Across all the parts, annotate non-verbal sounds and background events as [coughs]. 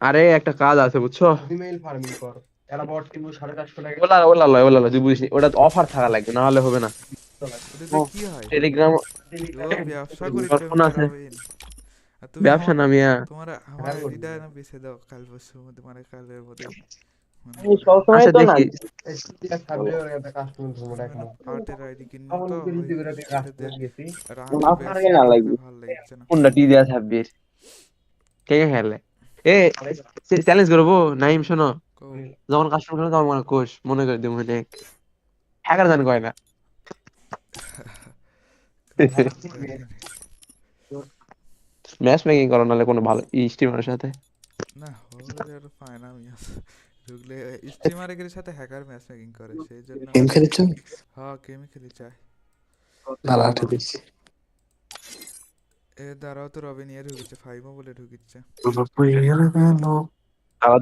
আরে একটা কাজ আছে বুঝছ? ইমেইল ফার্মিং কর। এরা বট কিনবো সাড়ে চারশো টাকা। ওলা ওলা লয় ওলা লয় তুই বুঝিস নি। ওটা অফার থাকা লাগবে না হলে হবে না। হয়? টেলিগ্রাম ব্যবসা করে ব্যবসা আমার- নামিয়া। তোমার আমার হ্যাঁ, না বেছে দাও কাল মানে কালের মধ্যে। মানে ভালো এ চ্যালেঞ্জ করব নাইম শোনো। যখন কাস্টমার খেলে তখন মনে কোষ মনে করে দিব মনে হ্যাকার জান কয় না। ম্যাচ মেকিং করো নাহলে কোনো ভালো স্ট্রিমারের সাথে। না হলে আর পায় না আমি ঢুকলে স্ট্রিমারের সাথে হ্যাকার ম্যাচ মেকিং করে সেই জন্য গেম খেলেছ? হ্যাঁ গেমই খেলি চাই। দাঁড়া আটে দিচ্ছি। এ দাঁড়াও তো রবিন ইয়ে ফাইভও বলে ঢুকিচ্ছে।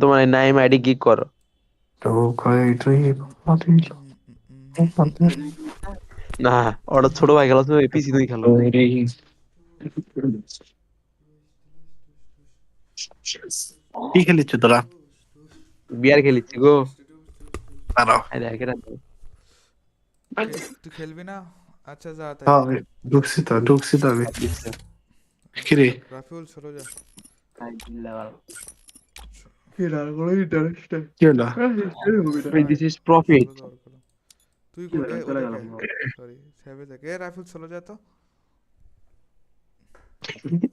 তোমার নাইম আইডি গিক করো। না ওটা ছোট ভাই খেলো তুমি পিসি তুমি খেলো। কি খেলিছ তোরা? বিয়ার খেলিচ্ছি গো। তুই খেলবি না? আচ্ছা যা তাই। হ্যাঁ ঢুকছি তো ঢুকছি তো আমি। কিরে? রাফিউল চলো যা। কি হলো? দিস ইজ প্রফিট চলো যাওয়ার কথা। তুই কোথায়? সরি সেভে দেখ রাফিউল চলো যা তো।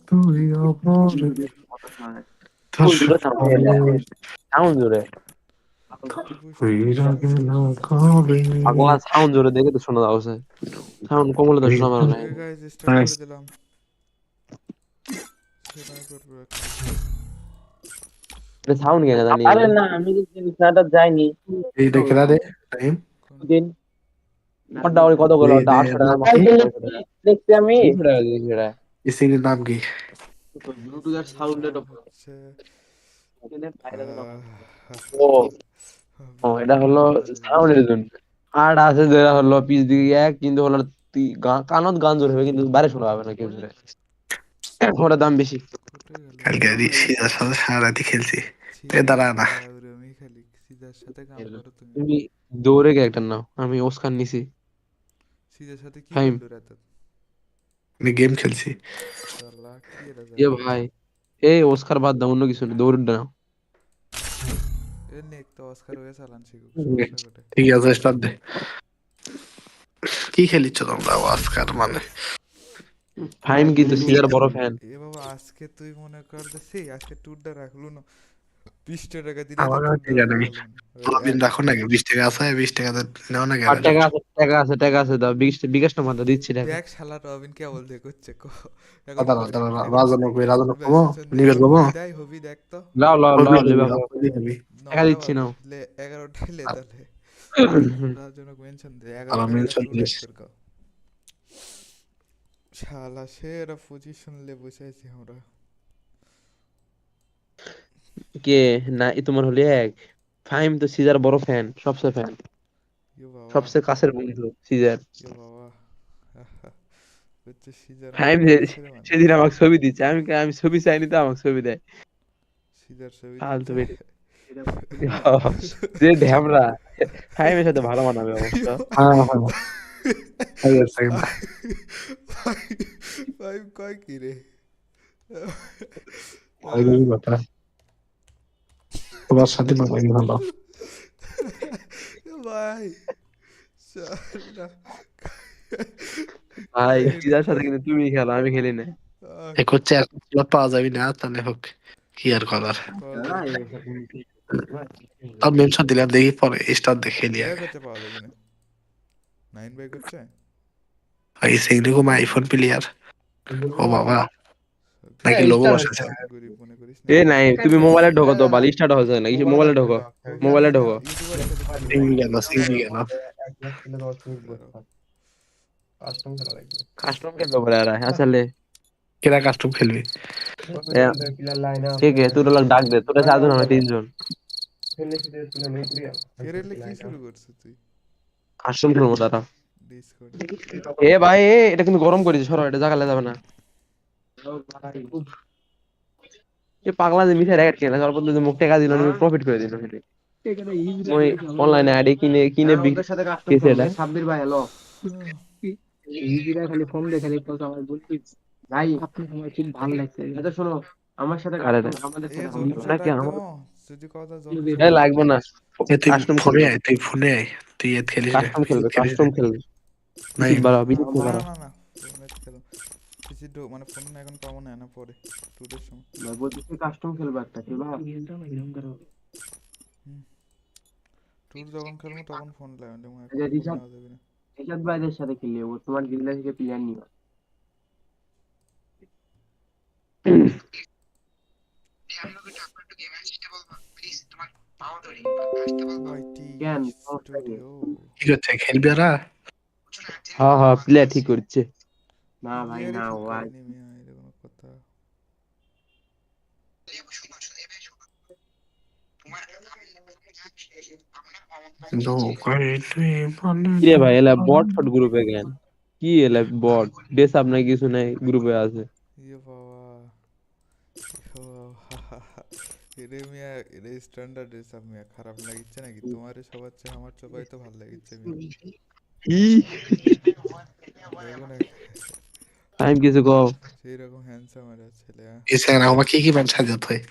তুই আমার সাউন্ড জোরে সাউন্ড জোরে দেখে তো শোনা যাচ্ছে। সাউন্ড কম হলে তো শোনা যাবে সাউন্ড কেন জানি আরে না আমি খেলাটা যাইনি। এইটা খেলা দে টাইম দিন। ওই কত করে? এই- টাকা দেখছি আমি। এই সিঙ্গের নাম কি? ব্লুটুথের সাউন্ডের সে ও ও এটা হলো সাউন্ডের জন্য। আর আছে যেটা হলো পিস দিকে এক কিন্তু হলো কানত গান জোর হবে কিন্তু বাইরে শোনা হবে না কেউ ওটার দাম বেশি। কালকে সিজার সাথে সারা রাতি খেলছি এ দাঁড়া না। তুমি দৌড়ে গে একটা নাও আমি ওস্কার নিছি। সিজার সাথে কি। আমি গেম খেলছি। এ ভাই ওস্কার বাদ দাও অন্য কিছু না দৌড়ে এ কোটে ঠিক আছে স্টার্ট দে। কি খেলিচ্ছ তোমরা আজকাল মানে? ফাইম কিন্তু সিজার বড় ফ্যান এ বাবা আজকে তুই মনে কর যে সেই আজকে ট্যুরটা রাখলু না বিশটা টাকা দিলে আমার আছে। রাখলাম। দিন রাখো নাকি বিশ টাকা আছে বিশ টাকা নেও না আর টাকা আছে টাকা আছে টাকা আছে দাও বিকাশ বিকাশ না মাত্র দিচ্ছি টাকা দেখ শালা রবিন কে বল দেখ হচ্ছে কো দাঁড়া, দাঁড়া, রাজন্য কই, রাজন্য কমো? নিবেশ কমো? দেয় হবি দেখ তো লাও লাও লাও হবি। টাকা দিচ্ছি নাও। লে এগারোটাই লে তাহলে [coughs] রাজনক মেনশন দে আর এগারোটা mention দিস। শালা সে এরা পজিশন লে বসে আছি আমরা কে না এই তোমার হলি এক ফাইম তো সিজার বড় ফ্যান সবচেয়ে ফ্যান সবচেয়ে কাছের বন্ধু সিজার ফাইম সেদিন আমাকে ছবি দিচ্ছে আমি আমি ছবি চাইনি তো আমাকে ছবি দেয় সিজার ছবি ফালতু দিচ্ছে। যে ঢ্যামরা ফাইমের সাথে ভালো মানাবে অবশ্য রে ওই রকমই কথা। তোমার সাথে মামাই ভালো ভাই ভাই সিজার সাথে কিন্তু তুমি খেলো আমি খেলি না এক হচ্ছে পাওয়া যাবে না তাহলে হোক কি আর করার তার মেনশন দিলাম দেখি পরে স্টার দেখে নিয়ে ব্যাগ হচ্ছে পাওয়া যাবে না নাইন হচ্ছে এই সিঙ্গলি কম আইফোন প্লেয়ার ও বাবা। নাকি লোগো বসেছে এ নাই তুমি মোবাইলে ঢোকো তো বালি স্টার্ট হচ্ছে না মোবাইলে ঢোকো মোবাইলে ঢোকো। কাস্টম খেলবে বলে আর আসলে কেরা কাস্টম খেলবি? ঠিক আছে তোর লোক ডাক দে তোরা চারজন আমি তিনজন। কি শুরু করছিস তুই খেলব তারা ডিসকর্ড এ ভাই এ এটা কিন্তু গরম করেছে সরো এটা জাগালে যাবে না। এ পাগলা যে মিশে র্যাকেট কিনে তারপর যদি মুখ টেকা দিল প্রফিট করে দিল সেটা ওই অনলাইনে আইডি কিনে কিনে হ্যাঁ, বিক্রি কিসে এটা? সাব্বির ভাই হ্যালো ইজিরা খালি ফোন দেখে দেখো আমার বলছি ভাই আপনি আমার খুব ভালো লাগছে। এটা শোনো আমার সাথে আমাদের সাথে আমাদের নাকি আমার- দেবো? যদি কথা এ লাগবে না। তুই কাস্টম ফোনে আয় তুই ফোনে আয়। তুই এত খেলিস কাস্টম খেলবে কাস্টম খেলবে। নাই বিদ্যুৎ বিদ্যুৎ না না না পিসি ডো মানে ফোন এখন পাবো না না পরে টুডের সময়। বলছি কাস্টম খেলব একটা খেলবা? এরকম করো টুর যখন খেলব তখন ফোন আচ্ছা, যাবে না। রিশাদ ভাইদের সাথে খেললে ও তোমার গিল্লা থেকে প্লেয়ার নিবা। কি করছে খেলবি ওরা হ্যাঁ হ্যাঁ প্লেয়ার ঠিক করছে না ভাই না কথা রে এলা বট ফট গ্রুপে গেন কি এলা বট বেস আপ নাই কিছু নাই গ্রুপে আছে ইয়ে বাবা ও বাবা। এরে মিয়া এরে স্ট্যান্ডার্ড আপ মিয়া খারাপ লাগিচ্ছে নাকি তোমার সবার চেয়ে আমার চোপাই তো ভালো লাগিচ্ছে না টাইম কিছু কও সেই রকম হ্যান্ডসাম আর ছেলে হ্যাঁ এসে আর আমাকে কি বান সাজাতে হয়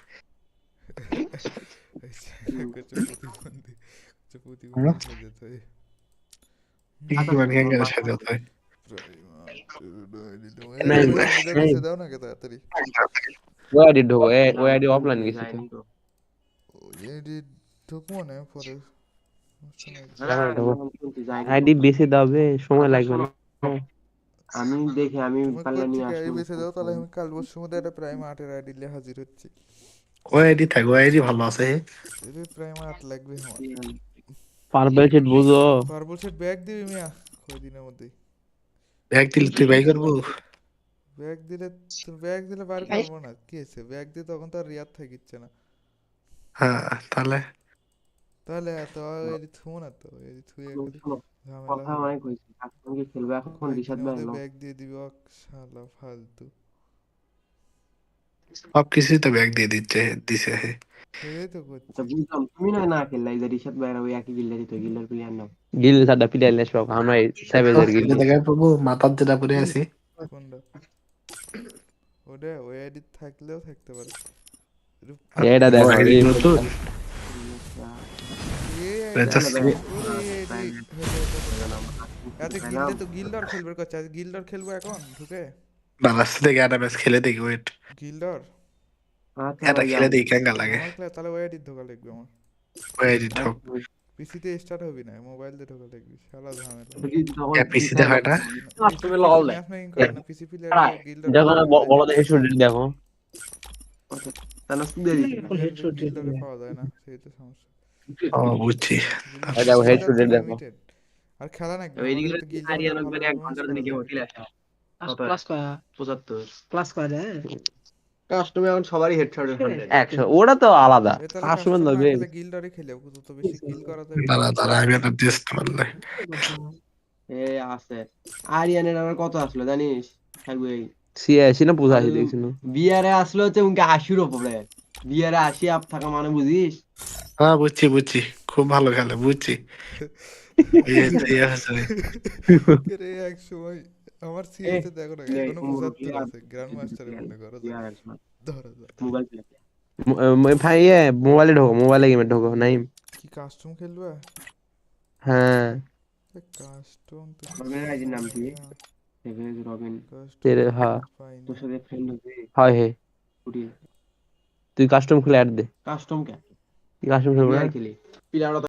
সাজাতে হয় তাড়াতাড়ি ওই আইডি ঢোকো এ ওই আইডি অফলাইন গেছে। এডি ঢুকবো না পরে। আইডি বেশি দাবে সময় লাগবে না আমি দেখি আমি পারলে নিয়ে আইডি আসব দাও তাহলে আমি কাল পরশুর মধ্যে একটা প্রাইম আটের আইডি নিয়ে হাজির হচ্ছি ওই আইডি থাক ওই আইডি ভালো আছে এদের প্রাইম আট লাগবে আমার পারবেল সেট বুঝো পারবল সেট ব্যাগ দিবি মিয়া কয়দিনের মধ্যেই ব্যাগ দিলে তুই বাই করব ব্যাগ দিলে ব্যাগ দিলে বার করব না। কি হয়েছে? ব্যাগ দিয়ে তখন তো আর রিয়াদ থাকিচ্ছে না। হ্যাঁ তাহলে? তাহলে এত এডি থুবো না তো শোনো, ঝামেলা কথা অনেক হয়েছে কাস্টম কি খেলবে এখন রিশাদ ভাই ব্যাগ দিয়ে দিবি শালা ফালতু। সব কিছুই তো ব্যাগ দিয়ে দিচ্ছে দিছে তো করছি। আচ্ছা বুঝলাম তুমি না না খেললে এই যে রিশাদ ভাইরা ওই একই গিল্লা দিত গিল্লার প্লেয়ার নাও। গিল সাডা পিটাইল লেস পাবো আমরা সেভেজের গিল দেখা পাবো মাথার যেটা পরে আছি। কোনটা? ওটা ওই আইডি থাকলেও থাকতে পারে। এটা দেখো এই নতুন? আচ্ছা গিল্ডে তো গিল্ডর খেলবে গিল্ডর খেলব এখন? ঢুকে? বালাস থেকে একটা ম্যাচ খেলে দেখি ওয়েট গিল্ডর আচ্ছা এটা খেলে দেখি কেঙ্গা লাগে। আমার তাহলে ওই আইডি ঢোকা লাগবে আমার। ওই আইডি ঠক পিসিতে স্টার্ট হবি না মোবাইল দিয়ে ঢোকা লাগবে শালা ঝামেলা যদি তখন এ, PC তে হয় না? তুমি লল না পিসি প্লেয়ার গিল্ডর যখন বড় দেখে শুট দেখো তাহলে সুদে দিছি। পাওয়া যায় না সেই তো সমস্যা ও বুঝছি দেখো, headshot দেখো। আর খেলা না ওই দিকে এক ঘণ্টার দিকে কেউ খেলে আসে প্লাস করা পঁচাত্তর প্লাস করা যায় কাস্টমে এখন সবারই হেডশট একশো ওটা তো আলাদা। কাস্টমার দেবে গিল্ডরে খেলে তো বেশি কিল করা তো দাঁড়া দাঁড়া আমি একটা টেস্ট মারলে এ আছে। আরিয়ানের আমার কত আসলো জানিস? থাকবে সিএসি না পঁচাশি দেখছিল বিয়ারে আসলো হচ্ছে উনকে আশির ওপরে। বিয়ারে আশি আপ থাকা মানে বুঝিস? হ্যাঁ বুঝছি বুঝছি। খুব ভালো খেলে বুঝছি। [laughs] আমার সিএসে দেখো না এখনও কুমড়ো পঁচাত্তর বিরাট। আছে। গ্র্যান্ড মাস্টারে মনে করো বিয়ারের ধরা যায় মোবাইল ভাই ইয়ে মোবাইলে ঢোকো মোবাইলে গেমে ঢোকো নাই কি কাস্টম খেলবে হ্যাঁ কাস্টম তো রবিনের আইডির নাম কি? রবিন তেরে হ্যাঁ পাইনি তোর সাথে ফ্রেন্ড হচ্ছে হয় হে কুটি তুই কাস্টম খুলে অ্যাড দে কাস্টম কে কাস্টম খেলব না খেলি প্লেয়ার